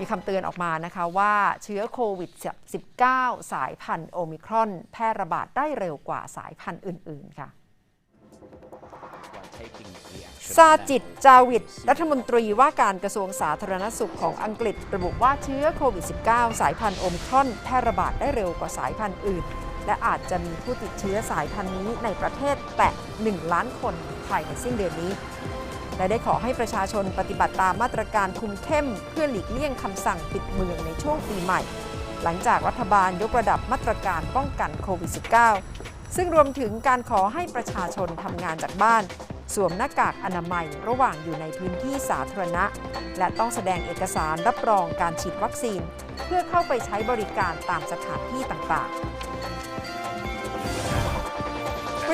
มีคำเตือนออกมานะคะว่าเชื้อโควิด -19 สายพันธุ์โอมิครอน แพร่ระบาดได้เร็วกว่าสายพันธุ์อื่น ๆ ค่ะซาจิต จาวิดรัฐมนตรีว่าการกระทรวงสาธารณสุขของอังกฤษ ระบุว่าเชื้อโควิด -19 สายพันธุ์โอมิครอนแพร่ระบาดได้เร็วกว่าสายพันธุ์อื่น และอาจจะมีผู้ติดเชื้อสายพันธุ์นี้ในประเทศแตะ 1 ล้านคนภายในสิ้นเดือนนี้ และได้ขอให้ประชาชนปฏิบัติตามมาตรการคุมเข้ม เพื่อหลีกเลี่ยงคำสั่งปิดเมืองในช่วงปีใหม่ หลังจากรัฐบาลยกระดับมาตรการป้องกันโควิด -19 ซึ่งรวมถึงการขอให้ประชาชนทำงานจากบ้าน สวมหน้ากากอนามัยระหว่างอยู่ในพื้นที่สาธารณะ และต้องแสดงเอกสารรับรองการฉีดวัคซีน เพื่อเข้าไปใช้บริการตามสถานที่ต่างๆ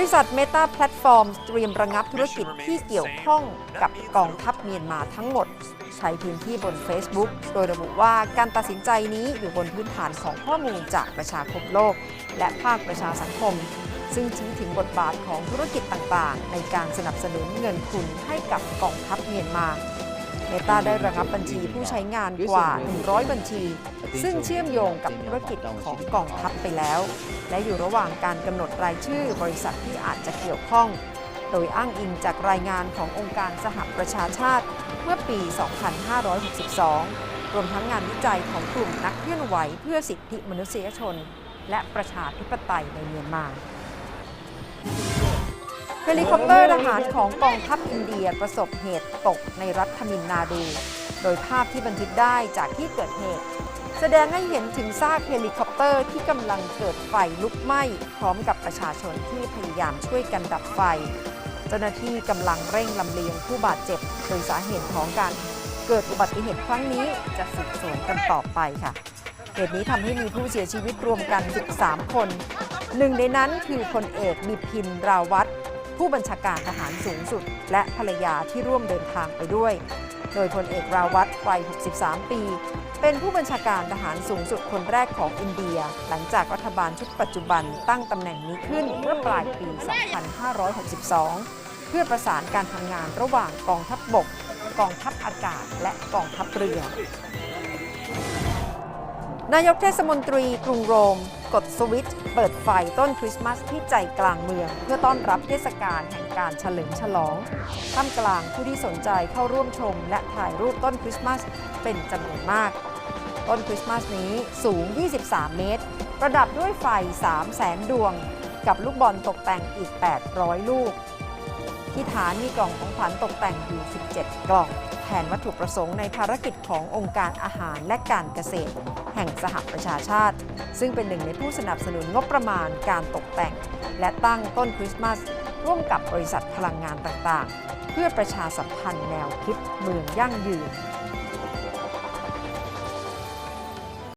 ริษัท Meta Platform เตรียมระงับธุรกิจที่เกี่ยวข้องกับกองทัพเมียนมาทั้งหมด ใช้พื้นที่บน Facebook โดยระบุว่าการตัดสินใจนี้อยู่บนพื้นฐานของข้อมูลจากประชาคมโลก และภาคประชาสังคม ซึ่งชี้ถึงบทบาทของธุรกิจต่างๆ ในการสนับสนุนเงินทุนให้กับกองทัพเมียนมาเมตาได้ระงับบัญชีผู้ใช้งานกว่า 100 บัญชี ซึ่งเชื่อมโยงกับธุรกิจของกองทัพไปแล้ว และอยู่ระหว่างการกำหนดรายชื่อบริษัทที่อาจจะเกี่ยวข้อง โดยอ้างอิงจากรายงานขององค์การสหประชาชาติ เมื่อปี 2562 รวมทั้งงานวิจัยของกลุ่มนักเคลื่อนไหวเพื่อสิทธิมนุษยชน และประชาธิปไตยในเมียนมาเฮลิคอปเตอร์ทหารของกองทัพอินเดียประสบเหตุตกในรัฐทมินนาดู โดยภาพที่บันทึกได้จากที่เกิดเหตุ แสดงให้เห็นถึงซากเฮลิคอปเตอร์ที่กำลังเกิดไฟลุกไหม้ พร้อมกับประชาชนที่พยายามช่วยกันดับไฟ เจ้าหน้าที่กำลังเร่งลำเลียงผู้บาดเจ็บโดยสาเหตุของการเกิดอุบัติเหตุครั้งนี้จะสืบสวนกันต่อไปค่ะเหตุนี้ทำให้มีผู้เสียชีวิตรวมกัน 13 คน หนึ่งในนั้นคือพลเอกบิพินราวัตรผู้บัญชาการทหารสูงสุด และภรรยาที่ร่วมเดินทางไปด้วย โดยพลเอกราวัตรวัย 63 ปี เป็นผู้บัญชาการทหารสูงสุดคนแรกของอินเดีย หลังจากรัฐบาลชุดปัจจุบันตั้งตำแหน่งนี้ขึ้นเมื่อปลายปี 2562 เพื่อประสานการทำงานระหว่างกองทัพบบก กองทัพอากาศ และกองทัพเรือนายกเทศมนตรีกรุงโรม กดสวิตช์เปิดไฟต้นคริสต์มาสที่ใจกลางเมือง เพื่อต้อนรับเทศกาลแห่งการเฉลิมฉลอง ท่ามกลางผู้ที่สนใจเข้าร่วมชม และถ่ายรูปต้นคริสต์มาสเป็นจำนวนมาก ต้นคริสต์มาสนี้สูง 23 เมตร ประดับด้วยไฟ3แสนดวง กับลูกบอลตกแต่งอีก 800 ลูก ที่ฐานมีกล่องของขวัญตกแต่งอยู่ 17 กล่อง แทนวัตถุประสงค์ในภารกิจขององค์การอาหารและการเกษตร แห่งสหประชาชาติ ซึ่งเป็นหนึ่งในผู้สนับสนุนงบประมาณการตกแต่ง และตั้งต้นคริสต์มาสร่วมกับบริษัทพลังงานต่างๆ เพื่อประชาสัมพันธ์แนวคิดเมืองยั่งยืน